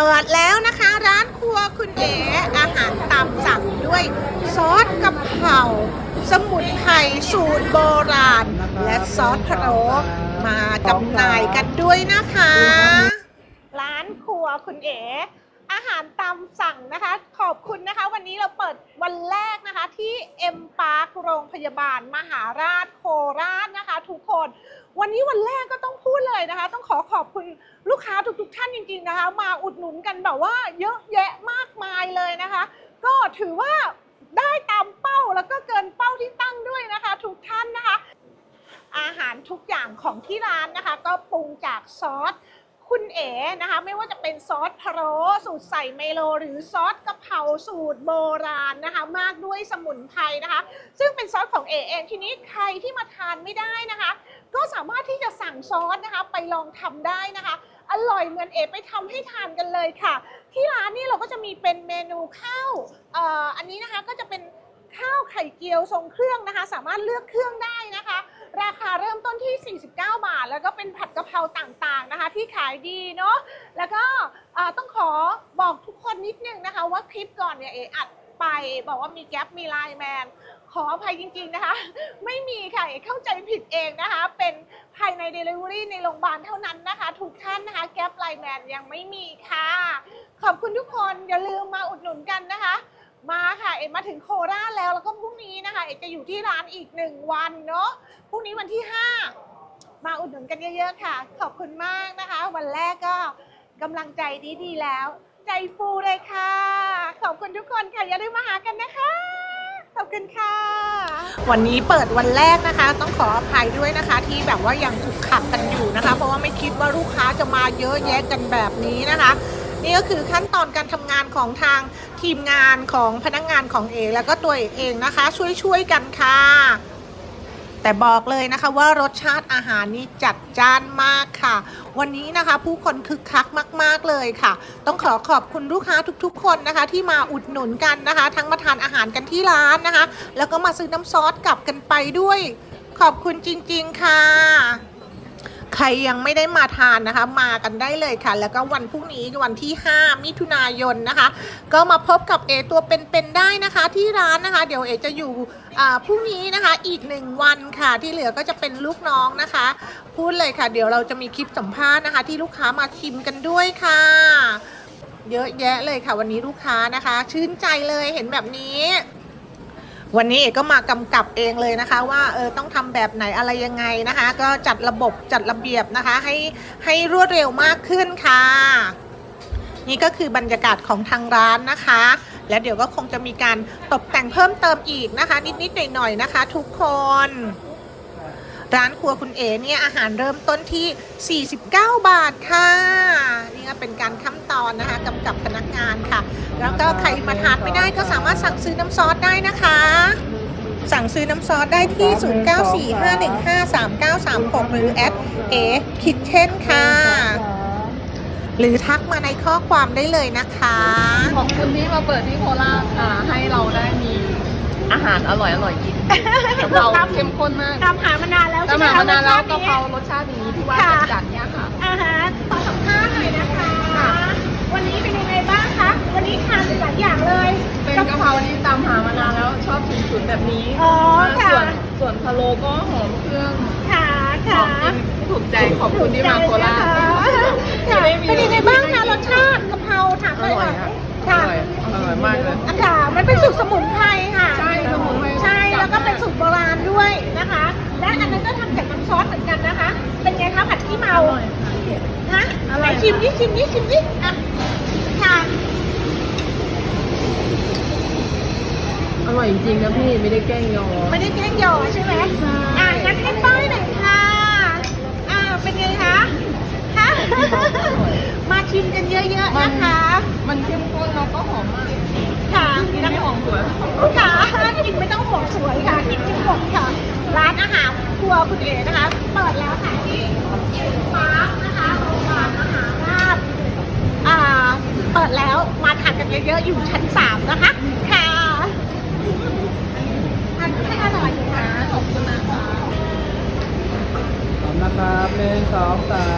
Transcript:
เปิดแล้วนะคะร้านครัวคุณเอ๋อาหารตามสั่งด้วยซอสกะเพราสมุนไพรสูตรโบราณ และซอสพะโล้มาจำหน่ายกันด้วยนะคะ ร้านครัวคุณเอ๋ อาหารตามสั่งนะคะ ขอบคุณนะคะ วันนี้เราเปิดวันแรกนะคะที่เอ็มพาร์คโรงพยาบาลมหาราชโคราชนะคะ ทุกคน วันนี้วันแรกก็ต้องพูดเลยนะคะ ต้องขอขอบคุณลูกค้าทุกๆท่านจริงๆนะคะ มาอุดหนุนกันแบบว่าเยอะแยะมากมายเลยนะคะ ก็ถือว่าได้ตามเป้าแล้วก็เกินเป้าที่ตั้งด้วยนะคะ ทุกท่านนะคะ อาหารทุกอย่างของที่ร้านนะคะ ก็ปรุงจากซอส คุณเอ๋นะคะไม่ว่าจะเป็นซอสพะโล้สูตรใส่เมโล หรือซอสกะเพราสูตรโบราณนะคะ มากด้วยสมุนไพรนะคะ ซึ่งเป็นซอสของเอ๋เองทีนี้ใครที่มาทานไม่ได้นะคะ ก็สามารถที่จะสั่งซอสนะคะ ไปลองทำได้นะคะ อร่อยเหมือนเอ๋ไปทำให้ทานกันเลยค่ะ ที่ร้านนี่เราก็จะมีเป็นเมนูข้าวอ,อ,อันนี้นะคะก็จะเป็นข้าวไข่เจียวทรงเครื่องนะคะ สามารถเลือกเครื่องได้ ราคาเริ่มต้นที่ 49 บาท แล้วก็เป็นผัดกะเพราต่างๆนะคะ ที่ขายดีเนาะแล้วก็ต้องขอบอกทุกคนนิดนึงนะคะ ว่าคลิปก่อนเนี่ยเออัดไปบอกว่ามีแก๊ปมีไลน์แมนขออภัยจริงๆนะคะ ไม่มีค่ะเอเข้าใจผิดเองนะคะ เป็นภายใน Delivery ในโรงพยาบาลเท่านั้นนะคะ ทุกท่านนะคะแก๊ปไลน์แมนยังไม่มีค่ะ ขอบคุณทุกคนอย่าลืมมาอุดหนุนกันนะคะ เอ็มมาถึงโคราชแล้วแล้วก็พรุ่งนี้นะคะเอกจะอยู่ที่ร้านอีกหนึ่งวันเนาะพรุ่งนี้วันที่ 5 มาอุดหนุนกันเยอะๆค่ะ ขอบคุณมากนะคะ วันแรกก็กำลังใจดีๆแล้ว ใจฟูเลยค่ะ ขอบคุณทุกคนค่ะอย่าลืมมาหากันนะคะขอบคุณค่ะ วันนี้เปิดวันแรกนะคะ ต้องขออภัยด้วยนะคะ ที่แบบว่ายังถูกขับกันอยู่นะคะ เพราะว่าไม่คิดว่าลูกค้าจะมาเยอะแยะกันแบบนี้นะคะ นี่ก็คือขั้นตอนการทำงานของทาง ทีมงานของพนักงานของเอกแล้วก็ตัวเอกเองนะคะ ช่วยๆกันค่ะ แต่บอกเลยนะคะว่ารสชาติอาหารนี่จัดจ้านมากค่ะ วันนี้นะคะ ผู้คนคึกคักมาก ๆเลยค่ะ ต้องขอขอบคุณลูกค้าทุกๆ คนนะคะ ที่มาอุดหนุนกันนะคะ ทั้งมาทานอาหารกันที่ร้านนะคะ แล้วก็มาซื้อน้ำซอสกลับกันไปด้วย ขอบคุณจริง ๆ ค่ะ ใครยังไม่ได้มาทานนะคะ มากันได้เลยค่ะ แล้วก็วันพรุ่งนี้วันที่ 5 มิถุนายนนะคะ ก็มาพบกับเอตัวเป็นๆได้นะคะ ที่ร้านนะคะ เดี๋ยวเอจะอยู่อ่าพรุ่งนี้นะคะอีกหนึ่งวันค่ะ ที่เหลือก็จะเป็นลูกน้องนะคะ พูดเลยค่ะ เดี๋ยวเราจะมีคลิปสัมภาษณ์นะคะ ที่ลูกค้ามาชิมกันด้วยค่ะ เยอะแยะเลยค่ะวันนี้ลูกค้านะคะ ชื่นใจเลยเห็นแบบนี้ วันนี้เอกก็มากำกับเองเลยนะคะ ว่าเออต้องทำแบบไหนอะไรยังไงนะคะ ก็จัดระบบจัดระเบียบนะคะ ให้ให้รวดเร็วมากขึ้นค่ะ นี่ก็คือบรรยากาศของทางร้านนะคะ และเดี๋ยวก็คงจะมีการตกแต่งเพิ่มเติมอีกนะคะ นิดๆหน่อยๆนะคะ ทุกคน ร้านครัวคุณเอ๋เนี่ยอาหารเริ่มต้นที่ 49 บาทค่ะ นี่ก็เป็นการขั้นตอนนะคะกำกับพนักงานค่ะ แล้วก็ใครมาทานไม่ได้ก็สามารถสั่งซื้อน้ำซอสได้นะคะ สั่งซื้อน้ำซอสได้ที่ 0945153936 หรือแอดเอคิทเช่นค่ะ หรือทักมาในข้อความได้เลยนะคะ ขอบคุณที่มาเปิดที่โคราชค่ะ ให้เราได้มี อาหารอร่อยอร่อยกินเราเข้มข้นมากตามหามานานแล้วตาใช่มไหมหามานานแล้วรกะสเพชราตินี้รสชาตินี้ที่ว่าค่ะจัดๆเนี่ยค่ะ อาหารขอสัมภาษณ์หน่อยนะคะวันนี้เป็นยังไงบ้างคะ วันนี้ทานหลายอย่างเลย เป็นกะเพราที่ตามหามานานแล้วชอบฉุนๆแบบนี้อ๋อค่ะ ส่วนส่วนพะโล้ก็หอมเครื่องค่ะหค่ะอมกินถูกใจขอบคุณที่มาโคราช ค่ะเป็นยังไงบ้างคะรสชาติกะเพราถามอเลยร่อยค่ะค่ะอค่ะร่อยอร่อยมากเลยอะค่ะมันเป็นสูตรสมุน ชิมดิชิมดิชิมดิอะค่ะอร่อยจริงๆนะพี่ไม่ได้แกล้งยอไม่ได้แกล้งหยอใช่ไหมอะงั้นให้ป้ายหน่อยค่ะ อ่าเป็นไงคะคะ มาชิมกันเยอะๆนะคะ มันเข้มข้นแล้วก็หอมมากค่ะกินไม่หอมสวยค่ะกินไม่ต้องห่วงสวยค่ะกินทุกหมดค่ะ ร้านอาหารครัวคุณเอ๋นะคะ เปิดแล้วค่ะที่เอ็มพาร์คนะคะโรงพยาบาลมหาราช อ่า เปิดแล้วมาทานกัน เยอะอยู่ชั้นสามนะคะ ค่ะทานให้อร่อยค่ะขอบคุณมากคะพร้อมนะครับหนึ่งสองสาม